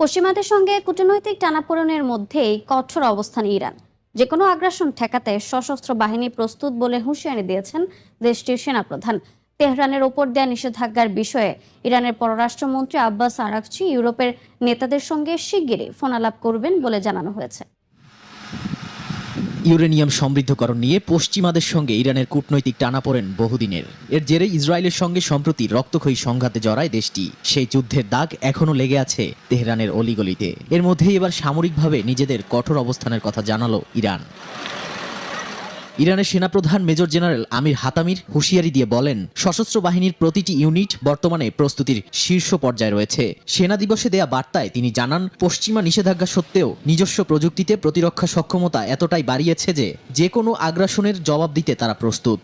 পশ্চিমাদের সঙ্গে কূটনৈতিক টানাপোড়েনের মধ্যেই কঠোর অবস্থান ইরান। যে কোনো আগ্রাসন ঠেকাতে সশস্ত্র বাহিনী প্রস্তুত বলে হুঁশিয়ারি দিয়েছেন দেশটির সেনাপ্রধান। তেহরানের ওপর দেয়া নিষেধাজ্ঞার বিষয়ে ইরানের পররাষ্ট্রমন্ত্রী আব্বাস আরাকচি ইউরোপের নেতাদের সঙ্গে শিগগিরই ফোনালাপ করবেন বলে জানানো হয়েছে। ইউরেনিয়াম সমৃদ্ধকরণ নিয়ে পশ্চিমাদের সঙ্গে ইরানের কূটনৈতিক টানা পড়েন বহুদিনের। এর জেরে ইসরায়েলের সঙ্গে সম্প্রতি রক্তক্ষয়ী সংঘাতে জড়ায় দেশটি। সেই যুদ্ধের দাগ এখনও লেগে আছে তেহরানের অলিগলিতে। এর মধ্যেই এবার সামরিকভাবে নিজেদের কঠোর অবস্থানের কথা জানালো ইরান। ইরানের সেনাপ্রধান মেজর জেনারেল আমির হাতামির হুঁশিয়ারি দিয়ে বলেন সশস্ত্র বাহিনীর প্রতিটি ইউনিট বর্তমানে প্রস্তুতির শীর্ষ পর্যায়ে রয়েছে। সেনা দিবসে দেয়া বার্তায় তিনি জানান পশ্চিমা নিষেধাজ্ঞা সত্ত্বেও নিজস্ব প্রযুক্তিতে প্রতিরক্ষা সক্ষমতা এতটাই বাড়িয়েছে যে যে কোনো আগ্রাসনের জবাব দিতে তারা প্রস্তুত।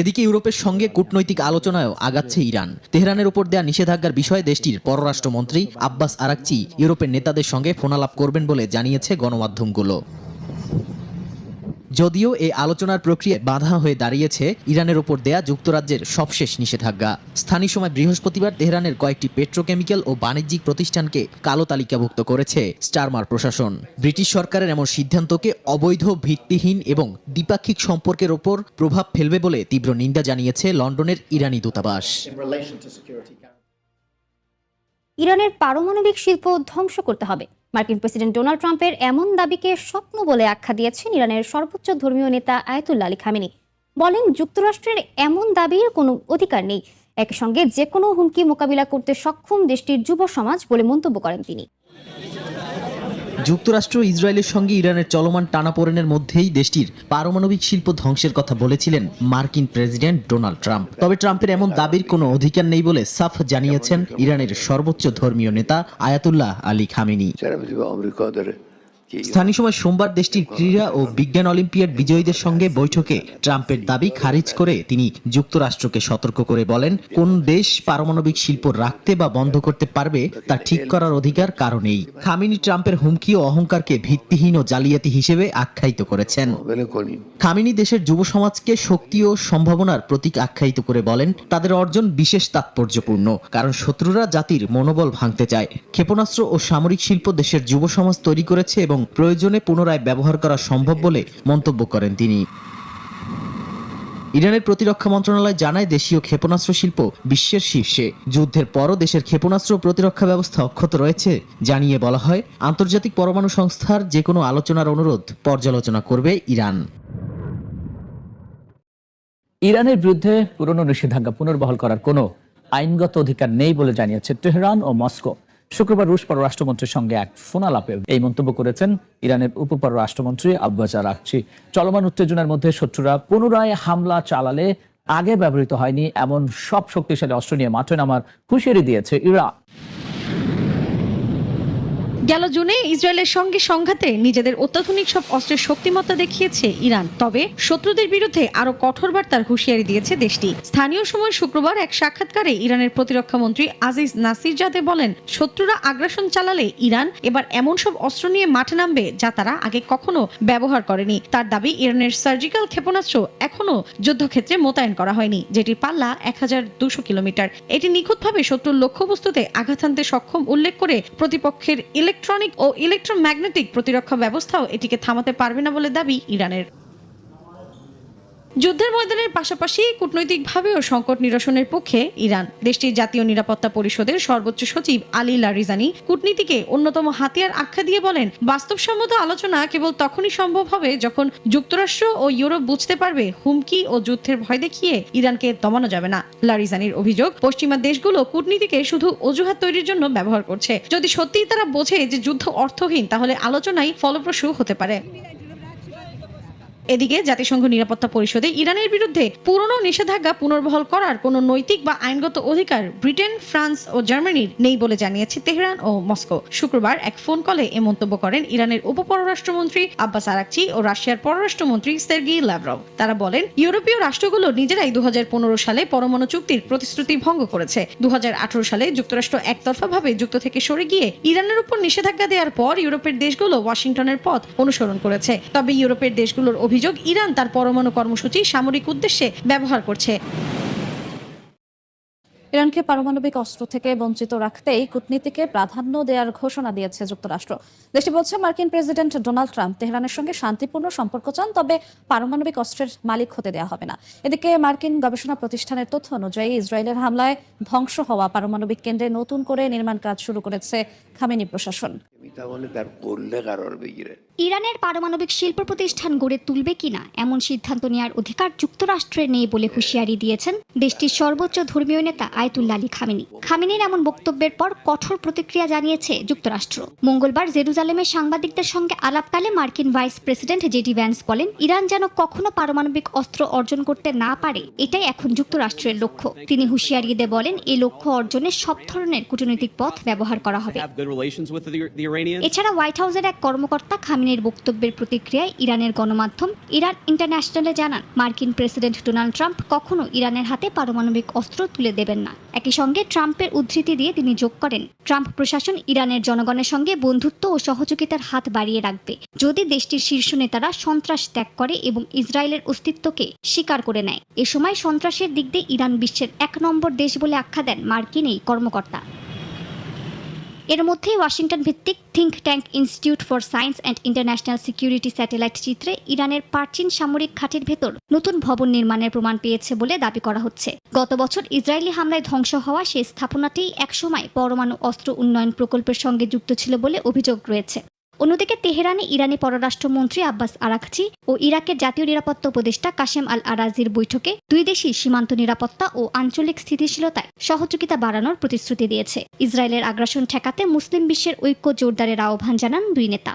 এদিকে ইউরোপের সঙ্গে কূটনৈতিক আলোচনায়ও আগাচ্ছে ইরান। তেহরানের ওপর দেয়া নিষেধাজ্ঞার বিষয়ে দেশটির পররাষ্ট্রমন্ত্রী আব্বাস আরাকচি ইউরোপের নেতাদের সঙ্গে ফোনালাপ করবেন বলে জানিয়েছে গণমাধ্যমগুলো। যদিও এই আলোচনার প্রক্রিয়ায় বাধা হয়ে দাঁড়িয়েছে ইরানের ওপর দেয়া যুক্তরাজ্যের সবশেষ নিষেধাজ্ঞা। স্থানীয় সময় বৃহস্পতিবার তেহরানের কয়েকটি পেট্রোকেমিক্যাল ও বাণিজ্যিক প্রতিষ্ঠানকে কালো তালিকাভুক্ত করেছে স্টারমার প্রশাসন। ব্রিটিশ সরকারের এমন সিদ্ধান্তকে অবৈধ, ভিত্তিহীন এবং দ্বিপাক্ষিক সম্পর্কের ওপর প্রভাব ফেলবে বলে তীব্র নিন্দা জানিয়েছে লন্ডনের ইরানি দূতাবাস। ইরানের পারমাণবিক শিল্প ধ্বংস করতে হবে। মার্কিন প্রেসিডেন্ট ডোনাল্ড ট্রাম্পের এমন দাবিকে স্বপ্ন বলে আখ্যা দিয়েছেন ইরানের সর্বোচ্চ ধর্মীয় নেতা আয়তুল্লা আলী খামেনি। বলেন, যুক্তরাষ্ট্রের এমন দাবির কোনো অধিকার নেই। একই সঙ্গে যে কোনো হুমকি মোকাবিলা করতে সক্ষম দেশটির যুব সমাজ বলে মন্তব্য করেন তিনি। যুক্তরাষ্ট্র, ইসরায়েলের সঙ্গে ইরানের চলমান টানাপোড়েনের মধ্যেই দেশটির পারমাণবিক শিল্প ধ্বংসের কথা বলেছিলেন মার্কিন প্রেসিডেন্ট ডোনাল্ড ট্রাম্প। তবে ট্রাম্পের এমন দাবির কোনো অধিকার নেই বলে সাফ জানিয়েছেন ইরানের সর্বোচ্চ ধর্মীয় নেতা আয়াতুল্লাহ আলী খামেনি। স্থানীয় সময় সোমবার দেশটির ক্রীড়া ও বিজ্ঞান অলিম্পিয়াড বিজয়ীদের সঙ্গে বৈঠকে ট্রাম্পের দাবি খারিজ করে তিনি যুক্তরাষ্ট্রকে সতর্ক করে বলেন কোন দেশ পারমাণবিক শিল্প রাখতে বা বন্ধ করতে পারবে তা ঠিক করার অধিকার কারও নেই। খামিনি ট্রাম্পের হুমকি ও অহংকারকে ভিত্তিহীন ও জালিয়াতি হিসেবে আখ্যায়িত করেছেন। খামিনি দেশের যুব সমাজকে শক্তি ও সম্ভাবনার প্রতীক আখ্যায়িত করে বলেন তাদের অর্জন বিশেষ তাৎপর্যপূর্ণ কারণ শত্রুরা জাতির মনোবল ভাঙতে চায়। ক্ষেপণাস্ত্র ও সামরিক শিল্প দেশের যুব সমাজ তৈরি করেছে এবং প্রয়োজনে পুনরায় ব্যবহার করা সম্ভব বলে মন্তব্য করেন তিনি। ইরানের প্রতিরক্ষা মন্ত্রণালয় জানায় দেশীয় ক্ষেপণাস্ত্র শিল্প বিশ্বের শীর্ষে। যুদ্ধের পরও দেশের ক্ষেপণাস্ত্র প্রতিরক্ষা ব্যবস্থা অক্ষত রয়েছে, জানিয়ে বলা হয়, আন্তর্জাতিক পরমাণু সংস্থার যে কোনো আলোচনার অনুরোধ পর্যালোচনা করবে ইরান। ইরানের বিরুদ্ধে পুরনো নিষেধাজ্ঞা পুনর্বহাল করার কোনো আইনগত অধিকার নেই বলে জানিয়েছে তেহরান ও মস্কো। শুক্রবার রুশ পররাষ্ট্রমন্ত্রীর সঙ্গে এক ফোনালাপে এই মন্তব্য করেছেন ইরানের উপপররাষ্ট্রমন্ত্রী আব্বাজা রাখছি চলমান উত্তেজনার মধ্যে শত্রুরা পুনরায় হামলা চালালে আগে ব্যবহৃত হয়নি, এমন সব শক্তিশালী অস্ত্র নিয়ে মাঠে নামার হুঁশিয়ারি দিয়েছে ইরান। গেল জুনে ইসরায়েলের সঙ্গে সংঘাতে নিজেদের অত্যাধুনিক সব অস্ত্রের শক্তিমত্তা দেখিয়েছে ইরান। তবে শত্রুদের বিরুদ্ধে আরও কঠোর বার্তার হুঁশিয়ারি দিয়েছে দেশটি। স্থানীয় সময় শুক্রবার এক সাক্ষাৎকারে ইরানের প্রতিরক্ষা মন্ত্রী আজিজ নাসির জাদে বলেন, শত্রুরা আগ্রাসন চালালে ইরান এবার এমন সব অস্ত্র নিয়ে মাঠে নামবে যা তারা আগে কখনো ব্যবহার করেনি। তার দাবি, ইরানের সার্জিক্যাল ক্ষেপণাস্ত্র এখনও যুদ্ধক্ষেত্রে মোতায়েন করা হয়নি যেটির পাল্লা এক কিলোমিটার। এটি নিখুঁতভাবে শত্রুর লক্ষ্যবস্তুতে আঘাত হানতে সক্ষম উল্লেখ করে প্রতিপক্ষের ইলেকট্রনিক ও ইলেকট্রোম্যাগনেটিক প্রতিরক্ষা ব্যবস্থাও এটিকে থামাতে পারবে না বলে দাবি ইরানের। যুদ্ধের ময়দানের পাশাপাশি কূটনৈতিকভাবেও সংকট নিরসনের পক্ষে ইরান। দেশটির জাতীয় নিরাপত্তা পরিষদের সর্বোচ্চ সচিব আলী লারিজানি কূটনীতিকে অন্যতম হাতিয়ার আখ্যা দিয়ে বলেন, বাস্তবসম্মত আলোচনা কেবল তখনই সম্ভব হবে যখন যুক্তরাষ্ট্র ও ইউরোপ বুঝতে পারবে হুমকি ও যুদ্ধের ভয় দেখিয়ে ইরানকে দমানো যাবে না। লারিজানির অভিযোগ, পশ্চিমা দেশগুলো কূটনীতিকে শুধু অজুহাত তৈরির জন্য ব্যবহার করছে। যদি সত্যিই তারা বোঝে যে যুদ্ধ অর্থহীন, তাহলে আলোচনাই ফলপ্রসূ হতে পারে। এদিকে জাতিসংঘ নিরাপত্তা পরিষদে ইরানের বিরুদ্ধে পুরনো নিষেধাজ্ঞা পুনর্বহল করার কোনো নৈতিক বা আইনগত অধিকার ব্রিটেন, ফ্রান্স ও জার্মানির নেই বলে জানিয়েছে তেহরান ও মস্কো। শুক্রবার এক ফোন কলে এ মন্তব্য করেন ইরানের উপপররাষ্ট্রমন্ত্রী আব্বাস আরাকচি ও রাশিয়ার পররাষ্ট্রমন্ত্রী সের্গি ল্যাভরভ তারা বলেন, ইউরোপীয় রাষ্ট্রগুলো নিজেরাই দু হাজার পনেরো সালে পরমাণু চুক্তির প্রতিশ্রুতি ভঙ্গ করেছে। দু হাজার আঠারো সালে যুক্তরাষ্ট্র একতরফাভাবে যুক্ত থেকে সরে গিয়ে ইরানের উপর নিষেধাজ্ঞা দেওয়ার পর ইউরোপের দেশগুলো ওয়াশিংটনের পথ অনুসরণ করেছে। তবে ইউরোপের দেশগুলোর অভিযোগ ইরান তার পরমাণু কর্মসূচি সামরিক উদ্দেশ্যে ব্যবহার করছে। ইরানকে পারমাণবিক অস্ত্র থেকে বঞ্চিত রাখতেই কূটনীতিকে প্রাধান্য দেওয়ার ঘোষণা দিয়েছে যুক্তরাষ্ট্র। দেশটি বলছে, মার্কিন প্রেসিডেন্ট ডোনাল্ড ট্রাম্প তেহরানের সঙ্গে শান্তিপূর্ণ সম্পর্ক চান, তবে পারমাণবিক অস্ত্রের মালিক হতে দেওয়া হবে না। এদিকে মার্কিন গবেষণা প্রতিষ্ঠানের তথ্য অনুযায়ী ইসরায়েলের হামলায় ধ্বংস হওয়া পারমাণবিক কেন্দ্রে নতুন করে নির্মাণ কাজ শুরু করেছে খামেনি প্রশাসন। ইরানের পারমাণবিক শিল্প প্রতিষ্ঠান গড়ে তুলবে কিনা, এমন সিদ্ধান্ত নেওয়ার অধিকার যুক্তরাষ্ট্রের নেই বলে হুঁশিয়ারি দিয়েছেন দেশটির সর্বোচ্চ ধর্মীয় নেতা আয়তুল্লা আলী খামেনি। খামেনির এমন বক্তব্যের পর কঠোর প্রতিক্রিয়া জানিয়েছে যুক্তরাষ্ট্র। মঙ্গলবার জেরুজালেমে সাংবাদিকদের সঙ্গে আলাপকালে মার্কিন ভাইস প্রেসিডেন্ট জেডি ভ্যান্স বলেন ইরান যেন কখনো পারমাণবিক অস্ত্র অর্জন করতে না পারে এটাই এখন যুক্তরাষ্ট্রের লক্ষ্য। তিনি হুঁশিয়ারি দিয়ে বলেন এই লক্ষ্য অর্জনে সব ধরনের কূটনৈতিক পথ ব্যবহার করা হবে. এছাড়া হোয়াইট হাউসের এক কর্মকর্তা খামিনের বক্তব্যের প্রতিক্রিয়ায় ইরানের গণমাধ্যম ইরান ইন্টারন্যাশনালে জানান মার্কিন প্রেসিডেন্ট ডোনাল্ড ট্রাম্প কখনো ইরানের হাতে পারমাণবিক অস্ত্র তুলে দেবেন না। একই সঙ্গে ট্রাম্পের উদ্ধৃতি দিয়ে তিনি যোগ করেন। ট্রাম্প প্রশাসন ইরানের জনগণের সঙ্গে বন্ধুত্ব ও সহযোগিতার হাত বাড়িয়ে রাখবে। যদি দেশটির শীর্ষ নেতারা সন্ত্রাস ত্যাগ করে এবং ইসরায়েলের অস্তিত্বকে স্বীকার করে নেয়, এ সময় সন্ত্রাসের দিক দিয়ে ইরান বিশ্বের এক নম্বর দেশ বলে আখ্যা দেন মার্কিন এই কর্মকর্তা। এর মধ্যে ওয়াশিংটন ভিত্তিক think tank Institute for Science and International Security satellite চিত্রে ইরানের প্রাচীন সামরিক ঘাটির ভেতর নতুন ভবন নির্মাণের প্রমাণ পেয়েছে বলে দাবি করা হচ্ছে। গত বছর ইসরায়েলি হামলায় ধ্বংস হওয়া সেই স্থাপনাটি একসময় পরমাণু অস্ত্র উন্নয়ন প্রকল্পের সঙ্গে যুক্ত ছিল বলে অভিযোগ রয়েছে। অন্যদিকে তেহরানে ইরানি পররাষ্ট্রমন্ত্রী আব্বাস আরাকচি ও ইরাকের জাতীয় নিরাপত্তা উপদেষ্টা কাশেম আল আরাজির বৈঠকে দুই দেশই সীমান্ত নিরাপত্তা ও আঞ্চলিক স্থিতিশীলতায় সহযোগিতা বাড়ানোর প্রতিশ্রুতি দিয়েছে। ইসরায়েলের আগ্রাসন ঠেকাতে মুসলিম বিশ্বের ঐক্য জোরদারের আহ্বান জানান দুই নেতা।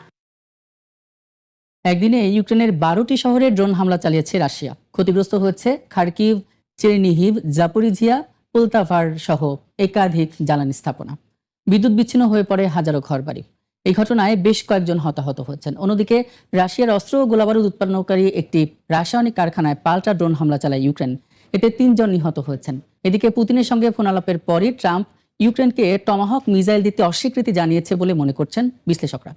একদিনে ইউক্রেনের বারোটি শহরে ড্রোন হামলা চালিয়েছে রাশিয়া। ক্ষতিগ্রস্ত হয়েছে খার্কিভ, চেরনিহিভ জাপোরিঝিয়া পোলতাভার সহ একাধিক জ্বালানি স্থাপনা। বিদ্যুৎ বিচ্ছিন্ন হয়ে পড়ে হাজারো ঘরবাড়ি। এই ঘটনায় বেশ কয়েকজন হতাহত হচ্ছেন। অন্যদিকে রাশিয়ার অস্ত্র ও গোলাবারুদ উৎপাদনকারী একটি রাসায়নিক কারখানায় পাল্টা ড্রোন হামলা চালায় ইউক্রেন। এতে তিনজন নিহত হয়েছেন। এদিকে পুতিনের সঙ্গে ফোনালাপের পরই ট্রাম্প ইউক্রেনকে টমাহক মিসাইল দিতে অস্বীকৃতি জানিয়েছে বলে মনে করছেন বিশ্লেষকরা।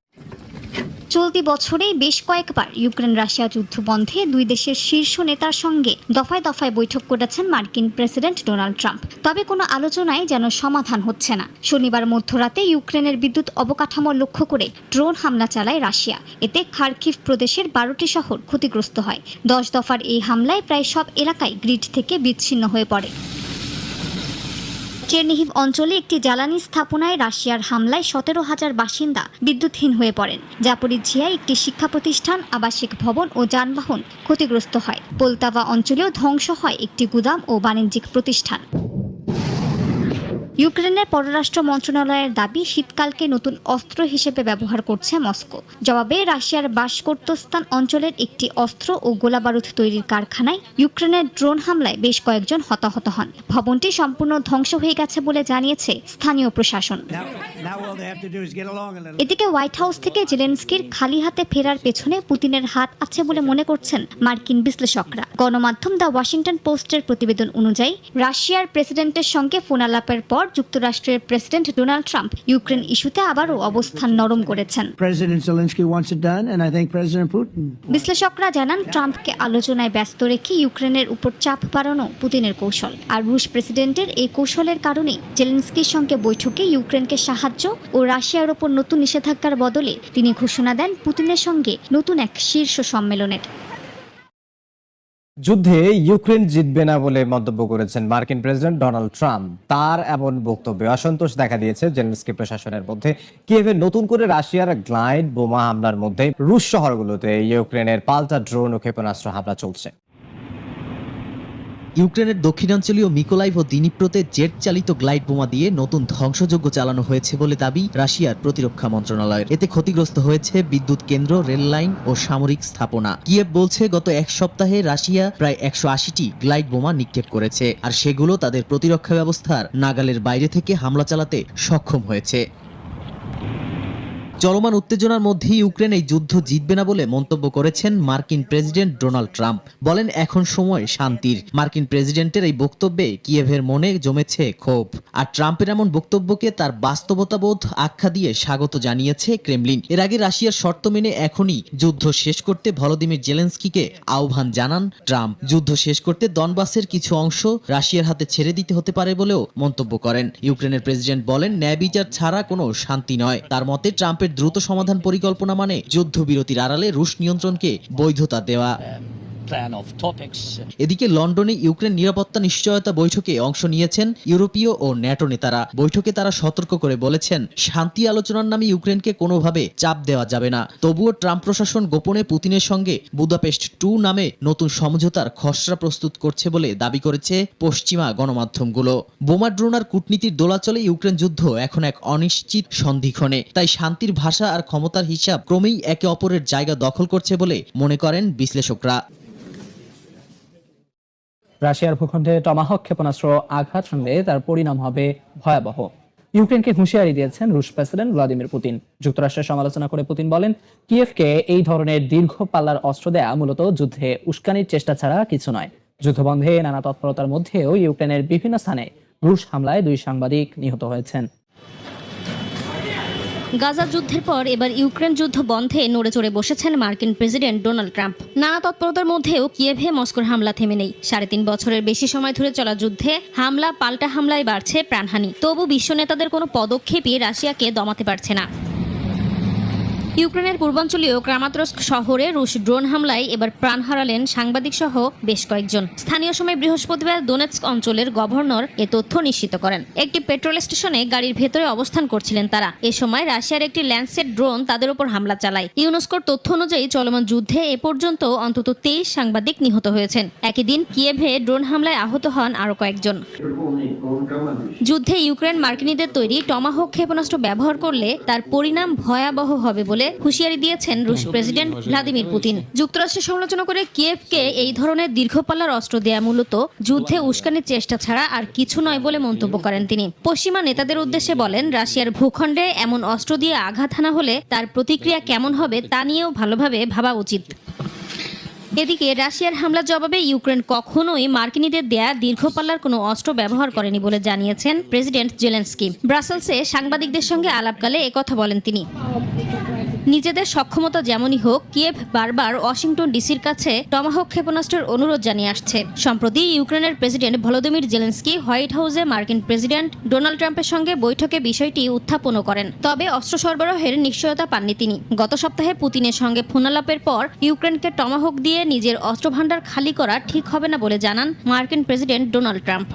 চলতি বছরে বেশ কয়েকবার ইউক্রেন রাশিয়া যুদ্ধ বন্ধে দুই দেশের শীর্ষ নেতার সঙ্গে দফায় দফায় বৈঠক করেছেন মার্কিন প্রেসিডেন্ট ডোনাল্ড ট্রাম্প। তবে কোনো আলোচনায় যেন সমাধান হচ্ছে না। শনিবার মধ্যরাতে ইউক্রেনের বিদ্যুৎ অবকাঠামো লক্ষ্য করে ড্রোন হামলা চালায় রাশিয়া। এতে খার্কিভ প্রদেশের বারোটি শহর ক্ষতিগ্রস্ত হয়। দশ দফার এই হামলায় প্রায় সব এলাকায় গ্রিড থেকে বিচ্ছিন্ন হয়ে পড়ে। চেরনিহিভ অঞ্চলে একটি জ্বালানি স্থাপনায় রাশিয়ার হামলায় সতেরো হাজার বাসিন্দা বিদ্যুৎহীন হয়ে পড়েন। জাপরিঝিয়ায় একটি শিক্ষা প্রতিষ্ঠান, আবাসিক ভবন ও যানবাহন ক্ষতিগ্রস্ত হয়। পোলতাবা অঞ্চলেও ধ্বংস হয় একটি গুদাম ও বাণিজ্যিক প্রতিষ্ঠান। ইউক্রেনের পররাষ্ট্র মন্ত্রণালয়ের দাবি শীতকালকে নতুন অস্ত্র হিসেবে ব্যবহার করছে মস্কো। জবাবে রাশিয়ার বাসকর্তস্তান অঞ্চলের একটি অস্ত্র ও গোলাবারুদ তৈরির কারখানায় ইউক্রেনের ড্রোন হামলায় বেশ কয়েকজন হতাহত হন। ভবনটি সম্পূর্ণ ধ্বংস হয়ে গেছে বলে জানিয়েছে স্থানীয় প্রশাসন। এদিকে হোয়াইট হাউস থেকে জেলেন্সকির খালি হাতে ফেরার পেছনে পুতিনের হাত আছে বলে মনে করছেন মার্কিন বিশ্লেষকরা। গণমাধ্যম দ্য ওয়াশিংটন পোস্টের প্রতিবেদন অনুযায়ী রাশিয়ার প্রেসিডেন্টের সঙ্গে ফোনালাপের পর যুক্তরাষ্ট্রের প্রেসিডেন্ট ডোনাল্ড ট্রাম্প ইউক্রেন ইস্যুতে আবারও অবস্থান নরম করেছেন। বিশ্লেষকরা জানান ট্রাম্পকে আলোচনায় ব্যস্ত রেখে ইউক্রেনের উপর চাপ বাড়ানো পুতিনের কৌশল। আর রুশ প্রেসিডেন্টের এই কৌশলের কারণেই জেলেন্সকির সঙ্গে বৈঠকে ইউক্রেনকে সাহায্য ও রাশিয়ার ওপর নতুন নিষেধাজ্ঞার বদলে তিনি ঘোষণা দেন পুতিনের সঙ্গে নতুন এক শীর্ষ সম্মেলনের। যুদ্ধে ইউক্রেন জিতবে না বলে মন্তব্য করেছেন মার্কিন প্রেসিডেন্ট ডোনাল্ড ট্রাম্প। তার এমন বক্তব্যে অসন্তোষ দেখা দিয়েছে জেলেনস্কি প্রশাসনের মধ্যে। কিয়েভে নতুন করে রাশিয়ার গ্লাইড বোমা হামলার মধ্যে রুশ শহরগুলোতে ইউক্রেনের পাল্টা ড্রোন ও ক্ষেপণাস্ত্র হামলা চলছে। ইউক্রেনের দক্ষিণাঞ্চলীয় মিকোলাইভ ও দিনিপ্রোতে জেট চালিত গ্লাইড বোমা দিয়ে নতুন ধ্বংসযজ্ঞ চালানো হয়েছে বলে দাবি রাশিয়ার প্রতিরক্ষা মন্ত্রণালয়ের। এতে ক্ষতিগ্রস্ত হয়েছে বিদ্যুৎ কেন্দ্র, রেল লাইন ও সামরিক স্থাপনা। কিয়েভ বলছে, গত এক সপ্তাহে রাশিয়া প্রায় একশো আশিটি গ্লাইড বোমা নিক্ষেপ করেছে, আর সেগুলো তাদের প্রতিরক্ষা ব্যবস্থার নাগালের বাইরে থেকে হামলা চালাতে সক্ষম হয়েছে। চলমান উত্তেজনার মধ্যেই ইউক্রেন এই যুদ্ধ জিতবে না বলে মন্তব্য করেছেন মার্কিন প্রেসিডেন্ট ডোনাল্ড ট্রাম্প। বলেন, এখন সময় শান্তির। মার্কিন প্রেসিডেন্টের এই বক্তব্যে কিয়েভের মনে জমেছে ক্ষোভ। আর ট্রাম্পের এমন বক্তব্যকে তার বাস্তবতাবোধ আখ্যা দিয়ে স্বাগত জানিয়েছে ক্রেমলিন। এর আগে রাশিয়ার শর্ত মেনে এখনই যুদ্ধ শেষ করতে ভলোদিমির জেলেন্সকিকে আহ্বান জানান ট্রাম্প। যুদ্ধ শেষ করতে দনবাসের কিছু অংশ রাশিয়ার হাতে ছেড়ে দিতে হতে পারে বলেও মন্তব্য করেন। ইউক্রেনের প্রেসিডেন্ট বলেন ন্যায় বিচার ছাড়া কোনো শান্তি নয়। তার মতে, ট্রাম্পের দ্রুত সমাধান পরিকল্পনা মানে যুদ্ধবিরতির আড়ালে রুশ নিয়ন্ত্রণকে বৈধতা দেওয়া। এদিকে লন্ডনে ইউক্রেন নিরাপত্তা নিশ্চয়তা বৈঠকে অংশ নিয়েছেন ইউরোপীয় ও ন্যাটো নেতারা। বৈঠকে তারা সতর্ক করে বলেছেন, শান্তি আলোচনার নামে ইউক্রেনকে কোনোভাবে চাপ দেওয়া যাবে না। তবুও ট্রাম্প প্রশাসন গোপনে পুতিনের সঙ্গে বুদাপেস্ট টু নামে নতুন সমঝোতার খসড়া প্রস্তুত করছে বলে দাবি করেছে পশ্চিমা গণমাধ্যমগুলো। বোমা ড্রোন আর কূটনীতির দোলাচলে ইউক্রেন যুদ্ধ এখন এক অনিশ্চিত সন্ধিক্ষণে। তাই শান্তির ভাষা আর ক্ষমতার হিসাব ক্রমেই একে অপরের জায়গা দখল করছে বলে মনে করেন বিশ্লেষকরা। রাশিয়ার ভূখণ্ডে টমাহক ক্ষেপণাস্ত্র আঘাত হানলে তার পরিণাম হবে ভয়াবহ। ইউক্রেনকে হুঁশিয়ারি দিয়েছেন রুশ প্রেসিডেন্ট ভ্লাদিমির পুতিন। যুক্তরাষ্ট্রের সমালোচনা করে পুতিন বলেন, কিয়েভকে এই ধরনের দীর্ঘ পাল্লার অস্ত্র দেয়া মূলত যুদ্ধে উস্কানির চেষ্টা ছাড়া কিছু নয়। যুদ্ধবন্ধে নানা তৎপরতার মধ্যেও ইউক্রেনের বিভিন্ন স্থানে রুশ হামলায় দুই সাংবাদিক নিহত হয়েছেন। গাজা যুদ্ধের পর এবার ইউক্রেন যুদ্ধ বন্ধে নড়ে চড়ে বসেছেন মার্কিন প্রেসিডেন্ট ডোনাল্ড ট্রাম্প। নানা তৎপরতার মধ্যেও কিয়েভে মস্কোর হামলা থেমে নেই। সাড়ে তিন বছরের বেশি সময় ধরে চলা যুদ্ধে হামলা, পাল্টা হামলায় বাড়ছে প্রাণহানি। তবু বিশ্ব নেতাদের কোনো পদক্ষেপই রাশিয়াকে দমাতে পারছে না। ইউক্রেনের পূর্বাঞ্চলীয় ক্রামাত্রস্ক শহরে রুশ ড্রোন হামলায় এবার প্রাণ হারালেন সাংবাদিক সহ বেশ কয়েকজন। স্থানীয় সময় বৃহস্পতিবার দোনেৎস্ক অঞ্চলের গভর্নর এ তথ্য নিশ্চিত করেন। একটি পেট্রোল স্টেশনে গাড়ির ভেতরে অবস্থান করছিলেন তারা। এ সময় রাশিয়ার একটি ল্যান্ডসেট ড্রোন তাদের উপর হামলা চালায়। ইউনেস্কোর তথ্য অনুযায়ী চলমান যুদ্ধে এ পর্যন্ত অন্তত তেইশ সাংবাদিক নিহত হয়েছেন। একই দিন কিয়েভে ড্রোন হামলায় আহত হন আরও কয়েকজন। যুদ্ধে ইউক্রেন মার্কিনীদের তৈরি টমাহক ক্ষেপণাস্ত্র ব্যবহার করলে তার পরিণাম ভয়াবহ হবে বলে হুঁশিয়ারি দিয়েছেন রুশ প্রেসিডেন্ট ভ্লাদিমির পুতিন। যুক্তরাষ্ট্রের সমালোচনা করে কিয়েভকে এই ধরনের দীর্ঘপাল্লার অস্ত্র দেয়া মূলত যুদ্ধে উস্কানির চেষ্টা ছাড়া আর কিছু নয় বলে মন্তব্য করেন তিনি। পশ্চিমা নেতাদের উদ্দেশ্যে বলেন রাশিয়ার ভূখণ্ডে এমন অস্ত্র দিয়ে আঘাত হানা হলে তার প্রতিক্রিয়া কেমন হবে তা নিয়েও ভালোভাবে ভাবা উচিত। এদিকে রাশিয়ার হামলার জবাবে ইউক্রেন কখনোই মার্কিনীদের দেয়া দীর্ঘপাল্লার কোনো অস্ত্র ব্যবহার করেনি বলে জানিয়েছেন প্রেসিডেন্ট জেলেন্সকি। ব্রাসেলসে সাংবাদিকদের সঙ্গে আলাপকালে একথা বলেন তিনি। নিজেদের সক্ষমতা যেমনই হোক, কিয়েভ বারবার ওয়াশিংটন ডিসির কাছে টমাহক ক্ষেপণাস্ত্রের অনুরোধ জানিয়ে আসছে। সম্প্রতি ইউক্রেনের প্রেসিডেন্ট ভলোদিমির জেলেন্সকি হোয়াইট হাউসে মার্কিন প্রেসিডেন্ট ডোনাল্ড ট্রাম্পের সঙ্গে বৈঠকে বিষয়টি উত্থাপনও করেন। তবে অস্ত্র সরবরাহের নিশ্চয়তা পাননি তিনি। গত সপ্তাহে পুতিনের সঙ্গে ফোনালাপের পর ইউক্রেনকে টমাহক দিয়ে নিজের অস্ত্রভাণ্ডার খালি করা ঠিক হবে না বলে জানান মার্কিন প্রেসিডেন্ট ডোনাল্ড ট্রাম্প।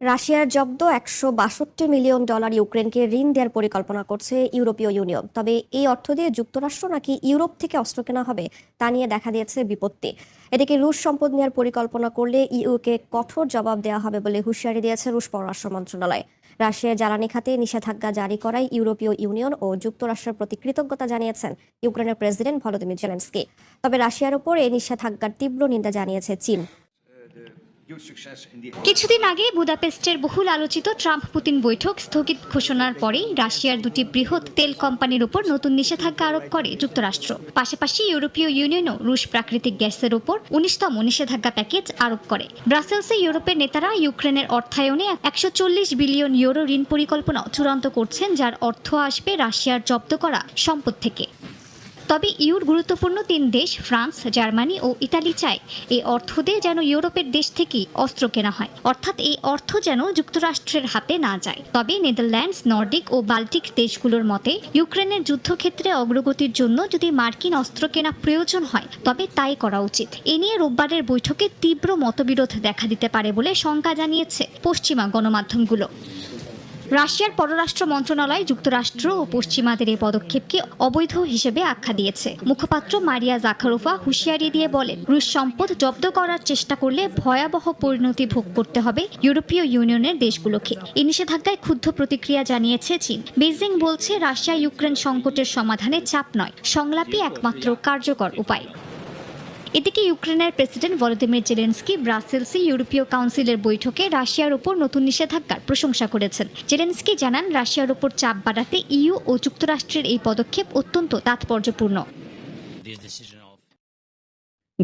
রাশিয়ার জব্দ একশো বাষট্টি মিলিয়ন ডলার ইউক্রেনকে ঋণ দেওয়ার পরিকল্পনা করছে ইউরোপীয় ইউনিয়ন। তবে এই অর্থ দিয়ে যুক্তরাষ্ট্র নাকি ইউরোপ থেকে অস্ত্র কেনা হবে, তা নিয়ে দেখা দিয়েছে বিপত্তি। এদিকে রুশ সম্পদ নেওয়ার পরিকল্পনা করলে ইউকে কঠোর জবাব দেওয়া হবে বলে হুঁশিয়ারি দিয়েছে রুশ পররাষ্ট্র মন্ত্রণালয়। রাশিয়ার জ্বালানি খাতে নিষেধাজ্ঞা জারি করায় ইউরোপীয় ইউনিয়ন ও যুক্তরাষ্ট্রের প্রতি কৃতজ্ঞতা জানিয়েছেন ইউক্রেনের প্রেসিডেন্ট ভলোদিমির জেলেন্সকি। তবে রাশিয়ার উপর এই নিষেধাজ্ঞার তীব্র নিন্দা জানিয়েছে চীন। কিছুদিন আগে বুদাপেস্টের বহুল আলোচিত ট্রাম্প পুতিন বৈঠক স্থগিত ঘোষণার পরেই রাশিয়ার দুটি বৃহৎ তেল কোম্পানির উপর নতুন নিষেধাজ্ঞা আরোপ করে যুক্তরাষ্ট্র। পাশাপাশি ইউরোপীয় ইউনিয়নও রুশ প্রাকৃতিক গ্যাসের উপর উনিশতম নিষেধাজ্ঞা প্যাকেজ আরোপ করে। ব্রাসেলসে ইউরোপের নেতারা ইউক্রেনের অর্থায়নে একশো চল্লিশ বিলিয়ন ইউরো ঋণ পরিকল্পনা চূড়ান্ত করছেন, যার অর্থ আসবে রাশিয়ার জব্দ করা সম্পদ থেকে। তবে ইউর গুরুত্বপূর্ণ তিন দেশ, ফ্রান্স, জার্মানি ও ইতালি চায় এই অর্থ দিয়ে যেন ইউরোপের দেশ থেকেই অস্ত্র কেনা হয়। অর্থাৎ এই অর্থ যেন যুক্তরাষ্ট্রের হাতে না যায়। তবে নেদারল্যান্ডস, নর্ডিক ও বাল্টিক দেশগুলোর মতে, ইউক্রেনের যুদ্ধক্ষেত্রে অগ্রগতির জন্য যদি মার্কিন অস্ত্র কেনা প্রয়োজন হয়, তবে তাই করা উচিত। এ নিয়ে রোববারের বৈঠকে তীব্র মতবিরোধ দেখা দিতে পারে বলে শঙ্কা জানিয়েছে পশ্চিমা গণমাধ্যমগুলো। রাশিয়ার পররাষ্ট্র মন্ত্রণালয়, যুক্তরাষ্ট্র ও পশ্চিমাদের এই পদক্ষেপকে অবৈধ হিসেবে আখ্যা দিয়েছে। মুখপাত্র মারিয়া জাখারোফা হুঁশিয়ারি দিয়ে বলেন, রুশ সম্পদ জব্দ করার চেষ্টা করলে ভয়াবহ পরিণতি ভোগ করতে হবে ইউরোপীয় ইউনিয়নের দেশগুলোকে। এই নিষেধাজ্ঞায় ক্ষুব্ধ প্রতিক্রিয়া জানিয়েছে চীন। বেজিং বলছে রাশিয়া ইউক্রেন সংকটের সমাধানে চাপ নয়, সংলাপই একমাত্র কার্যকর উপায়। এদিকে ইউক্রেনের প্রেসিডেন্ট ভলোদিমির জেলেন্সকি ব্রাসেলসে ইউরোপীয় কাউন্সিলের বৈঠকে রাশিয়ার উপর নতুন নিষেধাজ্ঞার প্রশংসা করেছেন। জেলেন্সকি জানান, রাশিয়ার উপর চাপ বাড়াতে ইইউ ও যুক্তরাষ্ট্রের এই পদক্ষেপ অত্যন্ত তাৎপর্যপূর্ণ।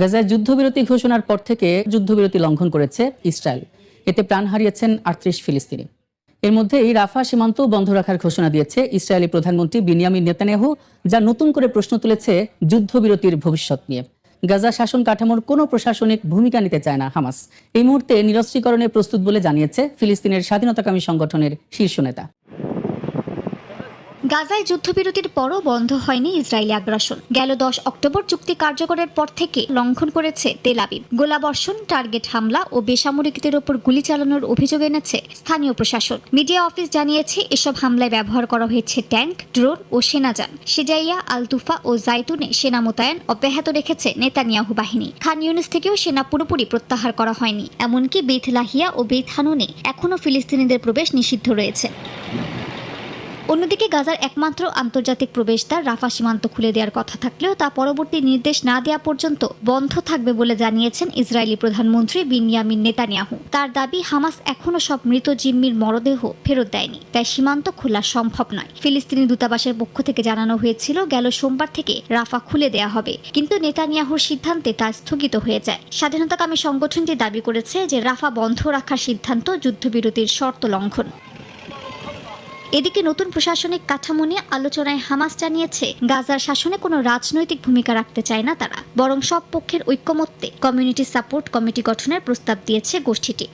গাজায় যুদ্ধবিরতি ঘোষণার পর থেকে যুদ্ধবিরতি লঙ্ঘন করেছে ইসরায়েল। এতে প্রাণ হারিয়েছেন আটত্রিশ ফিলিস্তিনি। এর মধ্যেই রাফা সীমান্ত বন্ধ রাখার ঘোষণা দিয়েছে ইসরায়েলি প্রধানমন্ত্রী বিনিয়ামিন নেতানিয়াহু, যা নতুন করে প্রশ্ন তুলেছে যুদ্ধবিরতির ভবিষ্যৎ নিয়ে। গাজা শাসন কাঠামোর কোনো প্রশাসনিক ভূমিকা নিতে চায় না হামাস। এই মুহূর্তে নিরস্ত্রীকরণে প্রস্তুত বলে জানিয়েছে ফিলিস্তিনের স্বাধীনতাকামী সংগঠনের শীর্ষ নেতা। গাজায় যুদ্ধবিরতির পরও বন্ধ হয়নি ইসরায়েলি আগ্রাসন। গেল দশ অক্টোবর চুক্তি কার্যকরের পর থেকে লঙ্ঘন করেছে তেল গোলাবর্ষণ, টার্গেট হামলা ও বেসামরিকদের ওপর গুলি চালানোর অভিযোগ এনেছে স্থানীয় প্রশাসন। মিডিয়া অফিস জানিয়েছে এসব হামলায় ব্যবহার করা হয়েছে ট্যাঙ্ক, ড্রোন ও সেনাযান। সেজাইয়া, আলতুফা ও জাইতুনে সেনা মোতায়েন অব্যাহত রেখেছে নেতানিয়াহু বাহিনী। খান ইউনিস থেকেও সেনা পুরোপুরি প্রত্যাহার করা হয়নি। এমনকি বেথ লাহিয়া ও বেথ হানুনে এখনও ফিলিস্তিনিদের প্রবেশ নিষিদ্ধ রয়েছে। অন্যদিকে গাজার একমাত্র আন্তর্জাতিক প্রবেশদ্বার রাফা সীমান্ত খুলে দেওয়ার কথা থাকলেও তা পরবর্তী নির্দেশ না দেওয়া পর্যন্ত বন্ধ থাকবে বলে জানিয়েছেন ইসরায়েলি প্রধানমন্ত্রী বিনিয়ামিন নেতানিয়াহু। তার দাবি, হামাস এখনও সব মৃত জিম্মির মরদেহ ফেরত দেয়নি, তাই সীমান্ত খোলা সম্ভব নয়। ফিলিস্তিনি দূতাবাসের পক্ষ থেকে জানানো হয়েছিল, গেল সোমবার থেকে রাফা খুলে দেওয়া হবে। কিন্তু নেতানিয়াহুর সিদ্ধান্তে তা স্থগিত হয়ে যায়। স্বাধীনতাকামী সংগঠনটি দাবি করেছে যে, রাফা বন্ধ রাখার সিদ্ধান্ত যুদ্ধবিরতির শর্ত লঙ্ঘন। এদিকে নতুন প্রশাসনিক কাঠামো নিয়ে আলোচনায় হামাস জানিয়েছে, গাজার শাসনে কোনো রাজনৈতিক ভূমিকা রাখতে চায় না তারা, বরং সব পক্ষের ঐক্যমত্যে কমিউনিটি সাপোর্ট কমিটি গঠনের প্রস্তাব দিয়েছে গোষ্ঠীটি।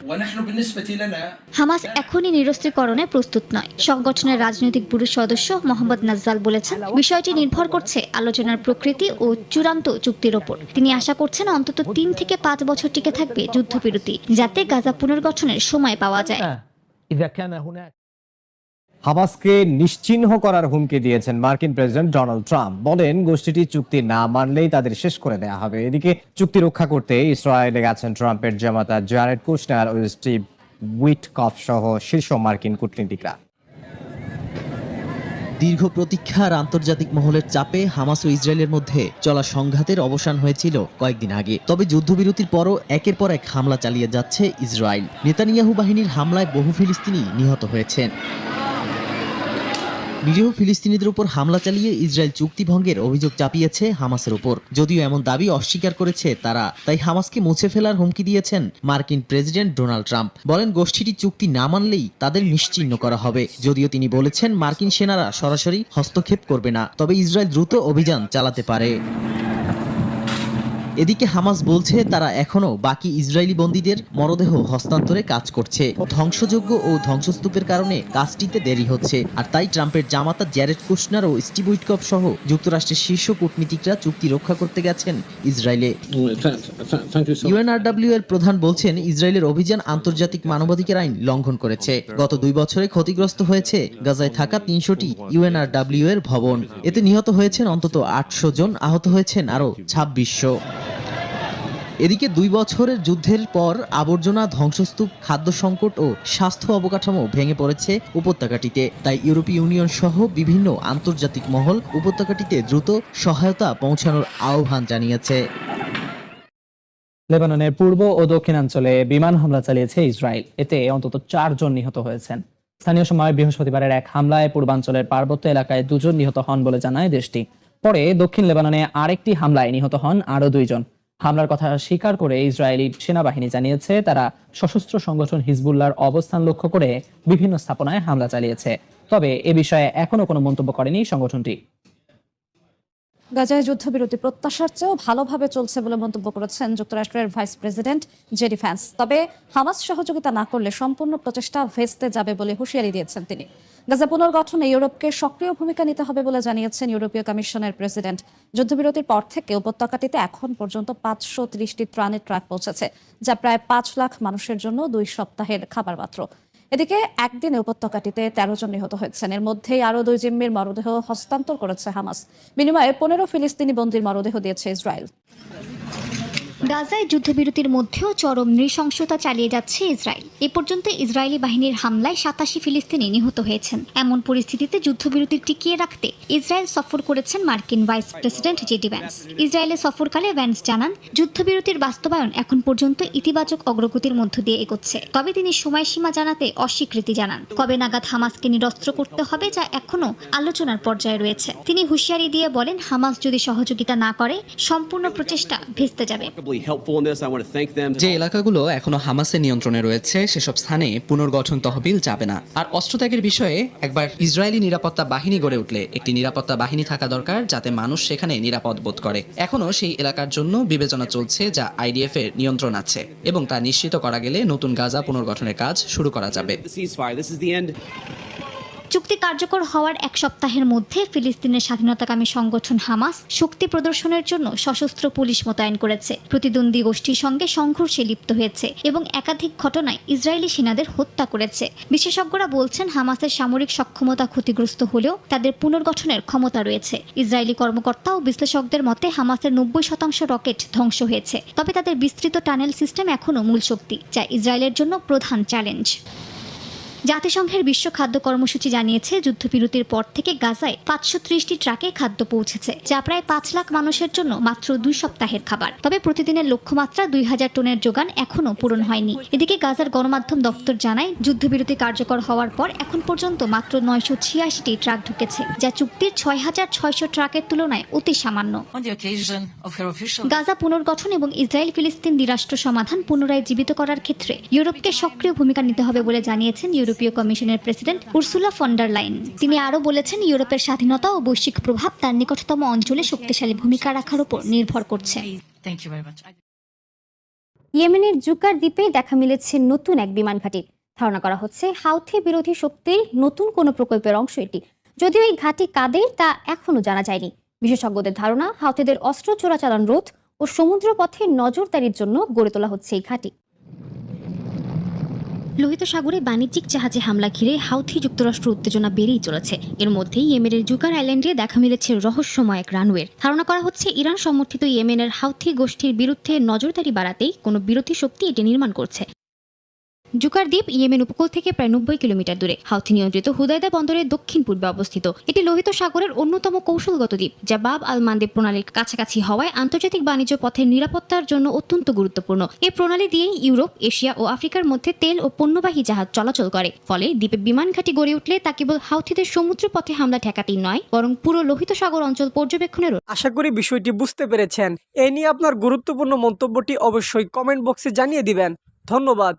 হামাস এখনই নিরস্ত্রীকরণে প্রস্তুত নয়, সংগঠনের রাজনৈতিক ব্যুরো সদস্য মোহাম্মদ নাজ্জাল বলেছেন, বিষয়টি নির্ভর করছে আলোচনার প্রকৃতি ও চূড়ান্ত চুক্তির ওপর। তিনি আশা করছেন অন্তত তিন থেকে পাঁচ বছর টিকে থাকবে যুদ্ধবিরতি, যাতে গাজা পুনর্গঠনের সময় পাওয়া যায়। হামাসকে নিশ্চিহ্ন করার হুমকি দিয়েছেন মার্কিন প্রেসিডেন্ট ডোনাল্ড ট্রাম্প। বলেন, গোষ্ঠীটি চুক্তি না মানলেই তাদের শেষ করে দেওয়া হবে। এদিকে, চুক্তি রক্ষা করতে ইসরায়েলে গেছেন ট্রাম্পের জামাতা জারেড কুশনার ও স্টিভ উইটকফ সহ শীর্ষ মার্কিন কূটনীতিকরা। দীর্ঘ প্রতীক্ষার আন্তর্জাতিক মহলের চাপে হামাস ও ইসরায়েলের মধ্যে চলা সংঘাতের অবসান হয়েছিল কয়েকদিন আগে। তবে যুদ্ধবিরতির পরও একের পর এক হামলা চালিয়ে যাচ্ছে ইসরায়েল। নেতানিয়াহু বাহিনীর হামলায় বহু ফিলিস্তিনি নিহত হয়েছেন। নিরীহ ফিলিস্তিনিদের উপর হামলা চালিয়ে ইসরায়েল চুক্তি ভঙ্গের অভিযোগ চাপিয়েছে হামাসের উপর। যদিও এমন দাবি অস্বীকার করেছে তারা, তাই হামাসকে মুছে ফেলার হুমকি দিয়েছেন মার্কিন প্রেসিডেন্ট ডোনাল্ড ট্রাম্প। বলেন, গোষ্ঠীটি চুক্তি না মানলেই তাদের নিশ্চিহ্ন করা হবে। যদিও তিনি বলেছেন, মার্কিন সেনারা সরাসরি হস্তক্ষেপ করবে না, তবে ইসরায়েল দ্রুত অভিযান চালাতে পারে। এদিকে হামাস বলছে, তারা এখনও বাকি ইসরায়েলি বন্দীদের মরদেহ হস্তান্তরে কাজ করছে। ধ্বংসযোগ্য ও ধ্বংসস্তূপের কারণে কাজটিতে দেরি হচ্ছে। আর তাই ট্রাম্পের জামাতা জ্যারেড কুশনার ও স্টিভ উইটকপ সহ যুক্তরাষ্ট্রের শীর্ষ কূটনীতিকরা চুক্তি রক্ষা করতে গেছেন ইসরায়েলে। ইউএনআরডব্লিউ এর প্রধান বলছেন, ইসরায়েলের অভিযান আন্তর্জাতিক মানবাধিকার আইন লঙ্ঘন করেছে। গত দুই বছরে ক্ষতিগ্রস্ত হয়েছে গাজায় থাকা তিনশোটি ইউএনআরডব্লিউ এর ভবন। এতে নিহত হয়েছেন অন্তত আটশো জন, আহত হয়েছেন আরও ছাব্বিশশো। এদিকে দুই বছরের যুদ্ধের পর আবর্জনা, ধ্বংসস্তূপ, খাদ্য সংকট ও স্বাস্থ্য অবকাঠামো ভেঙে পড়েছে উপত্যকাটিতে। তাই ইউরোপীয় ইউনিয়ন সহ বিভিন্ন আন্তর্জাতিক মহল উপত্যকাটিতে দ্রুত সহায়তা পৌঁছানোর আহ্বান জানিয়েছে। লেবাননের পূর্ব ও দক্ষিণাঞ্চলে বিমান হামলা চালিয়েছে ইসরায়েল। এতে অন্তত চারজন নিহত হয়েছেন। স্থানীয় সময় বৃহস্পতিবারের এক হামলায় পূর্বাঞ্চলের পার্বত্য এলাকায় দুজন নিহত হন বলে জানায় দেশটি। পরে দক্ষিণ লেবাননে আরেকটি হামলায় নিহত হন আরও দুইজন। হামলার কথা স্বীকার করে ইসরায়েলি সেনাবাহিনী জানিয়েছে, তারা সশস্ত্র সংগঠন হিজবুল্লাহর অবস্থান লক্ষ্য করে বিভিন্ন স্থাপনায় হামলা চালিয়েছে। তবে এ বিষয়ে এখনও কোনো মন্তব্য করেনি সংগঠনটি। গাজায় যুদ্ধবিরতি প্রত্যাশার চেয়েও ভালোভাবে চলছে বলে মন্তব্য করেছেন যুক্তরাষ্ট্রের ভাইস প্রেসিডেন্ট জেডি ফ্যান্স। তবে হামাস সহযোগিতা না করলে সম্পূর্ণ প্রচেষ্টা ভেস্তে যাবে বলে হুঁশিয়ারি দিয়েছেন তিনি। গাজা পুনর্গঠনে ইউরোপকে সক্রিয় ভূমিকা নিতে হবে বলে জানিয়েছেন ইউরোপীয় কমিশনের প্রেসিডেন্ট। যুদ্ধবিরতির পর থেকে উপত্যকাটিতে এখন পর্যন্ত পাঁচশো ত্রিশটি ত্রাণের ট্রাক পৌঁছেছে, যা প্রায় পাঁচ লাখ মানুষের জন্য দুই সপ্তাহের খাবার মাত্র এদিকে একদিনে উপত্যকাটিতে তেরো জন নিহত হয়েছেন। এর মধ্যেই আরও দুই জিম্মির মরদেহ হস্তান্তর করেছে হামাস। বিনিময়ে পনেরো ফিলিস্তিনি বন্দির মরদেহ দিয়েছে ইসরায়েল। গাজায় যুদ্ধবিরতির মধ্যেও চরম নৃশংসতা চালিয়ে যাচ্ছে ইসরায়েল। এ পর্যন্ত ইসরায়েলি বাহিনীর হামলায় সাতাশি ফিলিস্তিনি নিহত হয়েছেন। এমন পরিস্থিতিতে যুদ্ধবিরতি টিকিয়ে রাখতে ইসরায়েল সফর করেছেন মার্কিন ভাইস প্রেসিডেন্ট জেডি ভ্যান্স। ইসরায়েলে সফরকালে ভ্যান্স জানান, যুদ্ধবিরতির বাস্তবায়ন এখন পর্যন্ত ইতিবাচক অগ্রগতির মধ্য দিয়ে এগোচ্ছে। তবে তিনি সময়সীমা জানাতে অস্বীকৃতি জানান। কবে নাগাদ হামাসকে নিরস্ত্র করতে হবে যা এখনও আলোচনার পর্যায়ে রয়েছে। তিনি হুঁশিয়ারি দিয়ে বলেন, হামাস যদি সহযোগিতা না করে, সম্পূর্ণ প্রচেষ্টা ভেস্তে যাবে। Remarkably helpful in this. I want to thank them. যে এলাকাগুলো এখনও হামাসের নিয়ন্ত্রণে রয়েছে সেসব স্থানে পুনর্গঠন তহবিল যাবে না আর অস্ত্রত্যাগের বিষয়ে একবার ইসরায়েলি নিরাপত্তা বাহিনী গড়ে উঠলে একটি নিরাপত্তা বাহিনী থাকা দরকার যাতে মানুষ সেখানে নিরাপদ বোধ করে এখনও সেই এলাকার জন্য বিবেচনা চলছে যা আইডিএফ এর নিয়ন্ত্রণ আছে এবং তা নিশ্চিত করা গেলে নতুন গাজা পুনর্গঠনের কাজ শুরু করা যাবে চুক্তি কার্যকর হওয়ার এক সপ্তাহের মধ্যে ফিলিস্তিনের স্বাধীনতাকামী সংগঠন হামাস শক্তি প্রদর্শনের জন্য সশস্ত্র পুলিশ মোতায়েন করেছে। প্রতিদ্বন্দ্বী গোষ্ঠীর সঙ্গে সংঘর্ষে লিপ্ত হয়েছে এবং একাধিক ঘটনায় ইসরায়েলি সেনাদের হত্যা করেছে। বিশেষজ্ঞরা বলছেন, হামাসের সামরিক সক্ষমতা ক্ষতিগ্রস্ত হলেও তাদের পুনর্গঠনের ক্ষমতা রয়েছে। ইসরায়েলি কর্মকর্তা ও বিশ্লেষকদের মতে, হামাসের নব্বই শতাংশ রকেট ধ্বংস হয়েছে। তবে তাদের বিস্তৃত টানেল সিস্টেম এখনও মূল শক্তি, যা ইসরায়েলের জন্য প্রধান চ্যালেঞ্জ। জাতিসংঘের বিশ্ব খাদ্য কর্মসূচি জানিয়েছে, যুদ্ধবিরতির পর থেকে গাজায় পাঁচশো ত্রিশটি ট্রাকে খাদ্য পৌঁছেছে, যা প্রায় পাঁচ লাখ মানুষের জন্য মাত্র দুই সপ্তাহের খাবার। তবে প্রতিদিনের লক্ষ্যমাত্রা দুই হাজার টনের যোগান এখনও পূরণ হয়নি। এদিকে গাজার গণমাধ্যম দপ্তর জানায়, যুদ্ধবিরতি কার্যকর হওয়ার পর এখন পর্যন্ত মাত্র নয়শো ছিয়াশিটি ট্রাক ঢুকেছে, যা চুক্তির ছয় হাজার ছয়শো ট্রাকের তুলনায় অতি সামান্য। গাজা পুনর্গঠন এবং ইসরায়েল ফিলিস্তিন দ্বিরাষ্ট্র সমাধান পুনরায় জীবিত করার ক্ষেত্রে ইউরোপকে সক্রিয় ভূমিকা নিতে হবে বলে জানিয়েছেন ইউরোপীয় কমিশনের প্রেসিডেন্ট উর্সুলা ফন্ডার লাইন। তিনি আরও বলেছেন ইউরোপের স্বাধীনতা ও বৈশ্বিক প্রভাব তার নিকটতম অঞ্চলে শক্তিশালী ভূমিকা রাখার উপর নির্ভর করছে। ইয়েমেনের জুকার দ্বীপে দেখা মিলেছে নতুন এক বিমান ঘাঁটি। ধারণা করা হচ্ছে হাউথি বিরোধী শক্তির নতুন কোনো প্রকল্পের অংশ এটি। যদিও এই ঘাঁটি কাদের তা এখনও জানা যায়নি। বিশেষজ্ঞদের ধারণা হাউথিদের অস্ত্র চোরাচালান রোধ ও সমুদ্রপথে নজরদারির জন্য গড়ে তোলা হচ্ছে এই ঘাঁটি। লোহিত সাগরে বাণিজ্যিক জাহাজে হামলা ঘিরে হাউথি যুক্তরাষ্ট্র উত্তেজনা বেড়েই চলেছে। এর মধ্যেই ইয়েমেনের জুকার আইল্যান্ডে দেখা মিলেছে রহস্যময় এক রানওয়ের ধারণা করা হচ্ছে, ইরান সমর্থিত ইয়েমেনের হাউথি গোষ্ঠীর বিরুদ্ধে নজরদারি বাড়াতেই কোনো বিরোধী শক্তি এটি নির্মাণ করছে। জুকার দ্বীপ ইয়েমেন উপকূল থেকে প্রায় নব্বই কিলোমিটার দূরে। হাউথি নিয়ন্ত্রিত হুদায়দা বন্দরের দক্ষিণ পূর্বে অবস্থিত। এটি লোহিত সাগরের অন্যতম কৌশলগত দ্বীপ, যা বাব আল মান্দেব প্রণালীর কাছাকাছি হওয়ায় আন্তর্জাতিক বাণিজ্য পথের নিরাপত্তার জন্য অত্যন্ত গুরুত্বপূর্ণ। এই প্রণালী দিয়েই ইউরোপ, এশিয়া ও আফ্রিকার মধ্যে তেল ও পণ্যবাহী জাহাজ চলাচল করে। ফলে দ্বীপে বিমান ঘাঁটি গড়ে উঠলে তা কেবল হাউথিদের সমুদ্র পথে হামলা ঠেকাতেই নয়, বরং পুরো লোহিত সাগর অঞ্চল পর্যবেক্ষণেরও আশা করি বিষয়টি বুঝতে পেরেছেন। এ নিয়ে আপনার গুরুত্বপূর্ণ মন্তব্যটি অবশ্যই কমেন্ট বক্সে জানিয়ে দিবেন। ধন্যবাদ।